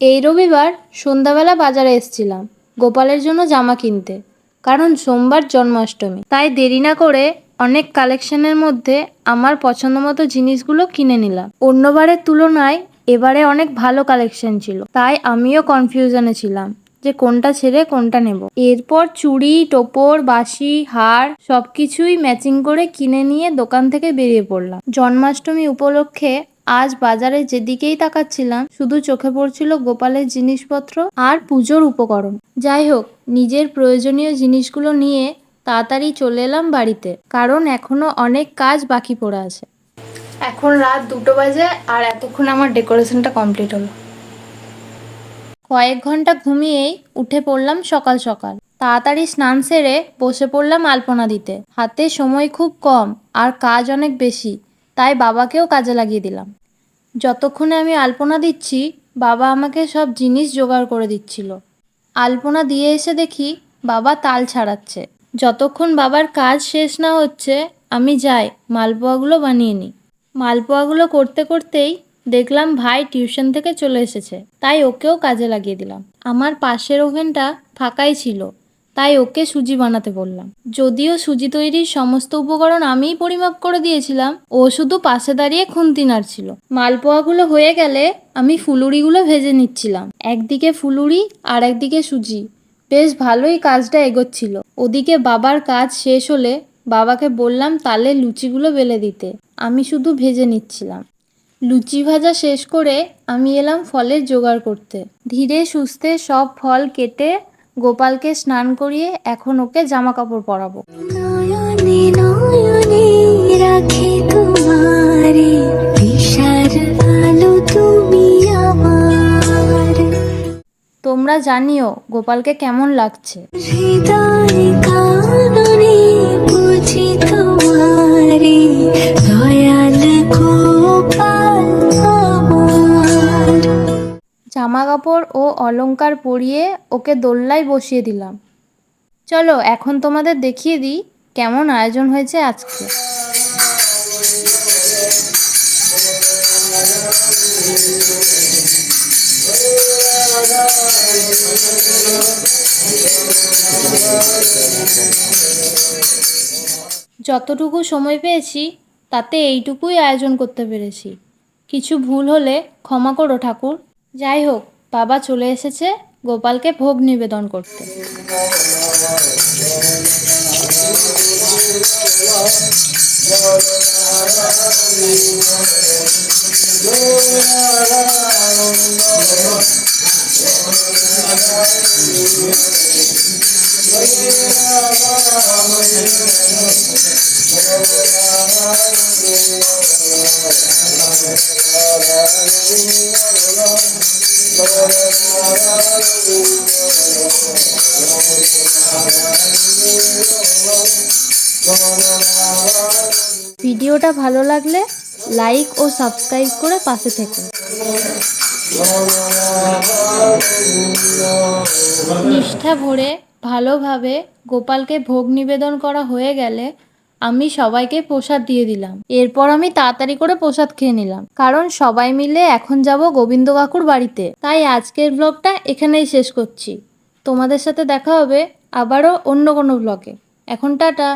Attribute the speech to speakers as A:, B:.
A: এই রবিবার সন্ধ্যাবেলা বাজারে এসছিলাম, গোপালের জন্য জামা কিনতে, কারণ সোমবার জন্মাষ্টমী। তাই দেরি না করে অনেক কালেকশনের মধ্যে আমার পছন্দ মতো জিনিসগুলো কিনে নিলাম। অন্যবারের তুলনায় এবারে অনেক ভালো কালেকশন ছিল, তাই আমিও কনফিউশনে ছিলাম যে কোনটা ছেড়ে কোনটা নেব। এরপর চুড়ি, টোপর বাসি হার সবকিছুই ম্যাচিং করে কিনে নিয়ে দোকান থেকে বেরিয়ে পড়লাম। জন্মাষ্টমী উপলক্ষে আজ বাজারে যেদিকেই তাকাচ্ছিলাম শুধু চোখে পড়ছিল গোপালের জিনিসপত্র আর পুজোর উপকরণ। যাই হোক নিজের প্রয়োজনীয় জিনিসগুলো নিয়ে তাড়াতাড়ি চলে এলাম বাড়িতে কারণ এখনও অনেক কাজ বাকি পড়ে আছে। এখন রাত দুটো বাজে আর এতক্ষণ আমার ডেকোরেশনটা কমপ্লিট হলো। কয়েক ঘণ্টা ঘুমিয়েই উঠে পড়লাম সকাল সকাল। তাড়াতাড়ি স্নান সেরে বসে পড়লাম আলপনা দিতে। হাতে সময় খুব কম আর কাজ অনেক বেশি। তাই বাবাকেও কাজে লাগিয়ে দিলাম। যতক্ষণে আমি আলপনা দিচ্ছি, বাবা আমাকে সব জিনিস জোগাড় করে দিচ্ছিল। আলপনা দিয়ে এসে দেখি বাবা তাল ছাড়াচ্ছে। যতক্ষণ বাবার কাজ শেষ না হচ্ছে, আমি যাই, মালপোয়াগুলো বানিয়ে নিই। মালপোয়াগুলো করতে করতেই দেখলাম ভাই টিউশন থেকে চলে এসেছে। তাই ওকেও কাজে লাগিয়ে দিলাম। আমার পাশের ওভেনটা ফাঁকাই ছিল। তাই ওকে সুজি বানাতে বললাম। যদিও সুজি তৈরির সমস্ত উপকরণ আমিই পরিমাপ করে দিয়েছিলাম, ও শুধু পাশে দাঁড়িয়ে খুন্তি নাড়ছিল মালপোয়াগুলো হয়ে গেলে আমি ফুলুরিগুলো ভেজে নিচ্ছিলাম। একদিকে ফুলুরি আর একদিকে সুজি। বেশ ভালোই কাজটা এগোচ্ছিল। ওদিকে বাবার কাজ শেষ হলে বাবাকে বললাম তালে লুচিগুলো বেলে দিতে। আমি শুধু ভেজে নিচ্ছিলাম। লুচি ভাজা শেষ করে আমি এলাম ফলের জোগাড় করতে। ধীরে সুস্থে সব ফল কেটে গোপালকে স্নান করিয়ে এখন ওকে জামা কাপড় পরাবো
B: তোমারে
A: জানিও গোপালকে কেমন লাগছে।
B: হৃদয় কাননে বুঝি তোমারে
A: জামা কাপড় ও অলংকার পরিয়ে ওকে দোল্লায় বসিয়ে দিলাম। চলো, এখন তোমাদের দেখিয়ে দিই কেমন আয়োজন হয়েছে আজকে। যতটুকু সময় পেয়েছি, তাতে এইটুকুই আয়োজন করতে পেরেছি। কিছু ভুল হলে ক্ষমা করো ঠাকুর। যাই হোক বাবা চলে এসেছে গোপালকে ভোগ নিবেদন করতে ভিডিওটা ভালো লাগলে লাইক ও সাবস্ক্রাইব করে পাশে থেকো। নিষ্ঠা ভরে ভালোভাবে গোপালকে ভোগ নিবেদন করা হয়ে গেলে আমি সবাইকে প্রসাদ দিয়ে দিলাম। এরপর আমি তাড়াতাড়ি করে প্রসাদ খেয়ে নিলাম। কারণ সবাই মিলে এখন যাব গোবিন্দ কাকুর বাড়িতে। তাই আজকের ব্লগটা এখানেই শেষ করছি। তোমাদের সাথে দেখা হবে আবারও অন্য কোনো ব্লগে এখন টাটা।